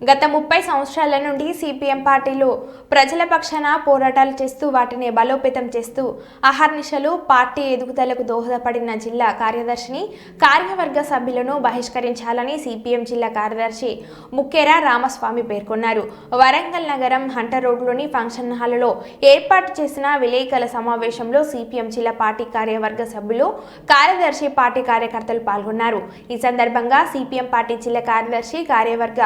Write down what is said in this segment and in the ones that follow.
గత ముప్పై సంవత్సరాల నుండి సిపిఎం పార్టీలో ప్రజల పక్షాన పోరాటాలు చేస్తూ వాటిని బలోపేతం చేస్తూ అహర్నిశలు పార్టీ ఎదుగుదలకు దోహదపడిన జిల్లా కార్యదర్శిని కార్యవర్గ సభ్యులను బహిష్కరించాలని సిపిఎం జిల్లా కార్యదర్శి ముక్కేరా రామస్వామి పేర్కొన్నారు. వరంగల్ నగరం హంట రోడ్లోని ఫంక్షన్ హాల్లో ఏర్పాటు చేసిన విలేకరుల సమావేశంలో సిపిఎం జిల్లా పార్టీ కార్యవర్గ సభ్యులు కార్యదర్శి పార్టీ కార్యకర్తలు పాల్గొన్నారు. ఈ సందర్భంగా సిపిఎం పార్టీ జిల్లా కార్యదర్శి కార్యవర్గ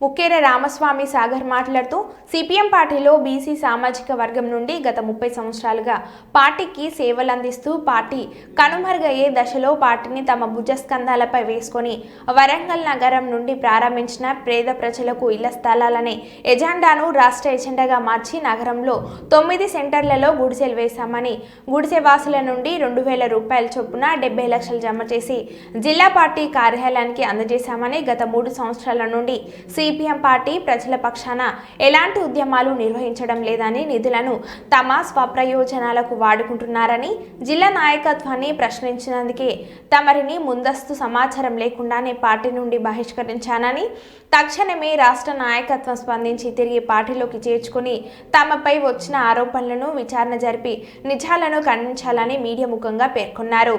ముక్కేర రామస్వామి సాగర్ మాట్లాడుతూ సిపిఎం పార్టీలో బీసీ సామాజిక వర్గం నుండి గత ముప్పై సంవత్సరాలుగా పార్టీకి సేవలు అందిస్తూ పార్టీ కనుమరుగయ్యే దశలో పార్టీని తమ భుజస్కంధాలపై వేసుకొని వరంగల్ నగరం నుండి ప్రారంభించిన పేద ప్రజలకు ఇళ్ళ స్థలాలనే ఎజెండాను రాష్ట్ర ఎజెండాగా మార్చి నగరంలో తొమ్మిది సెంటర్లలో గుడిసెలు వేశామని గుడిసె వాసుల నుండి రెండు వేల రూపాయల చొప్పున డెబ్బై లక్షలు జమ చేసి జిల్లా పార్టీ కార్యాలయానికి అందజేశామని గత మూడు సంవత్సరాల నుండి సిపిఎం పార్టీ ప్రజల పక్షాన ఎలాంటి ఉద్యమాలు నిర్వహించడం లేదని నిధులను తమ స్వప్రయోజనాలకు వాడుకుంటున్నారని జిల్లా నాయకత్వాన్ని ప్రశ్నించినందుకే తమరిని ముందస్తు సమాచారం లేకుండానే పార్టీ నుండి బహిష్కరించానని తక్షణమే రాష్ట్ర నాయకత్వం స్పందించి తిరిగి పార్టీలోకి చేర్చుకుని తమపై వచ్చిన ఆరోపణలను విచారణ జరిపి నిజాలను ఖండించాలని మీడియా ముఖంగా పేర్కొన్నారు.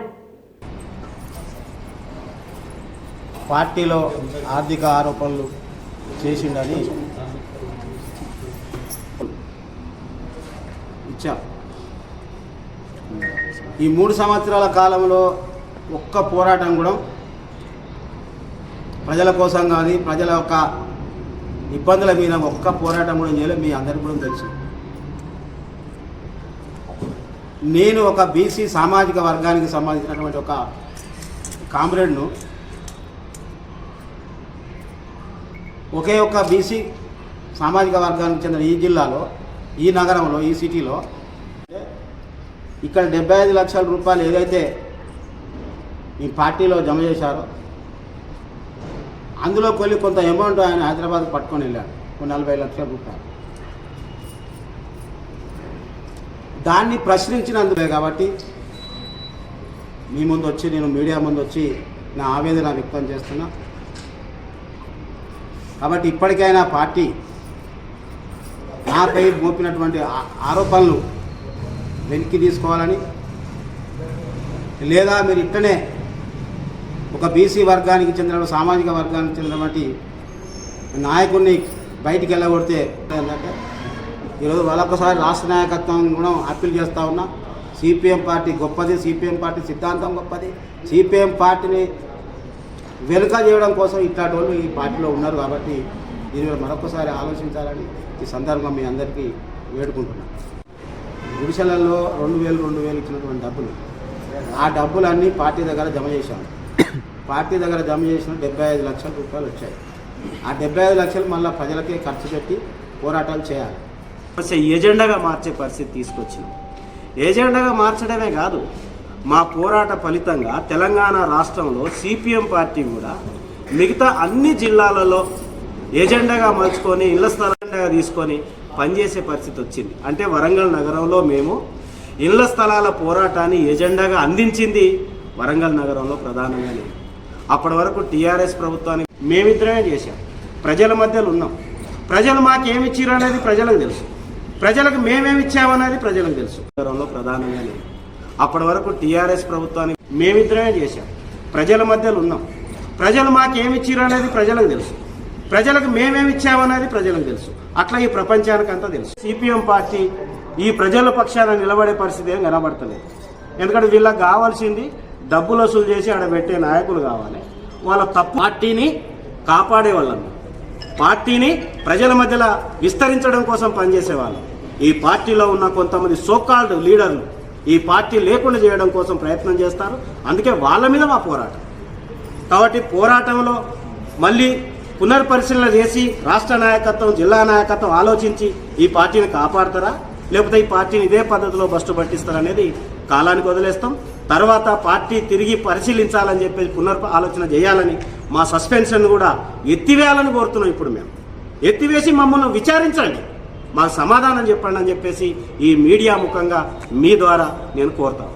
పార్టీలో ఆర్థిక ఆరోపణలు చేసిండని ఇచ్చా. ఈ మూడు సంవత్సరాల కాలంలో ఒక్క పోరాటం కూడా ప్రజల కోసం కానీ ప్రజల యొక్క ఇబ్బందుల మీద ఒక్క పోరాటం కూడా చేయలేదు మీ అందరికీ కూడా తెలుసు. నేను ఒక బీసీ సామాజిక వర్గానికి సంబంధించినటువంటి ఒక కామ్రేడ్ను ఒకే ఒక్క బీసీ సామాజిక వర్గానికి చెందిన ఈ జిల్లాలో ఈ నగరంలో ఈ సిటీలో ఇక్కడ డెబ్బై ఐదు లక్షల రూపాయలు ఏదైతే ఈ పార్టీలో జమ చేశారో అందులో కొన్ని కొంత అమౌంట్ ఆయన హైదరాబాద్ పట్టుకొని వెళ్ళాడు నలభై లక్షల రూపాయలు. దాన్ని ప్రశ్నించినందుకే కాబట్టి మీ ముందు వచ్చి నేను మీడియా ముందు వచ్చి నా ఆవేదన వ్యక్తం చేస్తున్నా. కాబట్టి ఇప్పటికైనా పార్టీ నాపై మోపినటువంటి ఆరోపణలు వెనక్కి తీసుకోవాలని లేదా మీరు ఇట్టనే ఒక బీసీ వర్గానికి చెందిన సామాజిక వర్గానికి చెందినటువంటి నాయకుడిని బయటికి వెళ్ళగొడితే ఏంటంటే ఈరోజు వాళ్ళొక్కసారి రాష్ట్ర నాయకత్వం కూడా అప్పీల్ చేస్తూ ఉన్నా. సిపిఎం పార్టీ గొప్పది సిపిఎం పార్టీ సిద్ధాంతం గొప్పది. సిపిఎం పార్టీని వెనుక చేయడం కోసం ఇట్లాంటి వాళ్ళు ఈ పార్టీలో ఉన్నారు కాబట్టి దీని మీద మరొకసారి ఆలోచించాలని ఈ సందర్భంగా మీ అందరికీ వేడుకుంటున్నాను గుడిసెలలో రెండు వేలు రెండు వేలు ఇచ్చినటువంటి డబ్బులు ఆ డబ్బులన్నీ పార్టీ దగ్గర జమ చేశాను పార్టీ దగ్గర జమ చేసిన డెబ్బై ఐదు లక్షల రూపాయలు వచ్చాయి. ఆ డెబ్బై ఐదు లక్షలు మళ్ళీ ప్రజలకే ఖర్చు పెట్టి పోరాటాలు చేయాలి. ఫస్ట్ ఏజెండాగా మార్చే పరిస్థితి తీసుకొచ్చింది. ఏజెండాగా మార్చడమే కాదు మా పోరాట ఫలితంగా తెలంగాణ రాష్ట్రంలో సిపిఎం పార్టీ కూడా మిగతా అన్ని జిల్లాలలో ఏజెండాగా మలుచుకొని ఇళ్ళ స్థలంగా తీసుకొని పనిచేసే పరిస్థితి వచ్చింది. అంటే వరంగల్ నగరంలో మేము ఇళ్ళ స్థలాల పోరాటాన్ని ఏజెండాగా అందించింది వరంగల్ నగరంలో ప్రధానంగా లేదు. అప్పటి వరకు టీఆర్ఎస్ ప్రభుత్వానికి మేమిద్దరమే చేశాం. ప్రజల మధ్యలో ఉన్నాం. ప్రజలు మాకేమిచ్చారు అనేది ప్రజలకు తెలుసు. ప్రజలకు మేమేమి ఇచ్చామనేది ప్రజలకు తెలుసు. నగరంలో ప్రధానంగా లేదు. అప్పటి వరకు టీఆర్ఎస్ ప్రభుత్వానికి మేమిద్దరమే చేశాం. ప్రజల మధ్యలో ఉన్నాం. ప్రజలు మాకేమిచ్చారు అనేది ప్రజలకు తెలుసు. ప్రజలకు మేమేమి ఇచ్చామనేది ప్రజలకు తెలుసు. అట్లా ఈ ప్రపంచానికి అంతా తెలుసు. సిపిఎం పార్టీ ఈ ప్రజల పక్షాన నిలబడే పరిస్థితి ఏం కనబడతలేదు. ఎందుకంటే వీళ్ళకి కావాల్సింది డబ్బులు వసూలు చేసి ఆడ పెట్టే నాయకులు కావాలి. వాళ్ళ తప్పు పార్టీని కాపాడే వాళ్ళని. పార్టీని ప్రజల మధ్యలో విస్తరించడం కోసం పనిచేసేవాళ్ళు ఈ పార్టీలో ఉన్న కొంతమంది సోకాల్డ్ లీడర్లు ఈ పార్టీ లేకుండా చేయడం కోసం ప్రయత్నం చేస్తారు. అందుకే వాళ్ళ మీద మా పోరాటం. కాబట్టి పోరాటంలో మళ్ళీ పునర్పరిశీలన చేసి రాష్ట్ర నాయకత్వం జిల్లా నాయకత్వం ఆలోచించి ఈ పార్టీని కాపాడతారా? లేకపోతే ఈ పార్టీని ఇదే పద్ధతిలో బస్టు పట్టిస్తారా అనేది కాలానికి వదిలేస్తాం. తర్వాత పార్టీ తిరిగి పరిశీలించాలని చెప్పేసి పునర్ ఆలోచన చేయాలని మా సస్పెన్షన్ కూడా ఎత్తివేయాలని కోరుతున్నాం ఇప్పుడు మేము. ఎత్తివేసి మమ్మల్ని విచారించండి. మాకు సమాధానం చెప్పండి అని చెప్పేసి ఈ మీడియా ముఖంగా మీ ద్వారా నేను కోరుతాను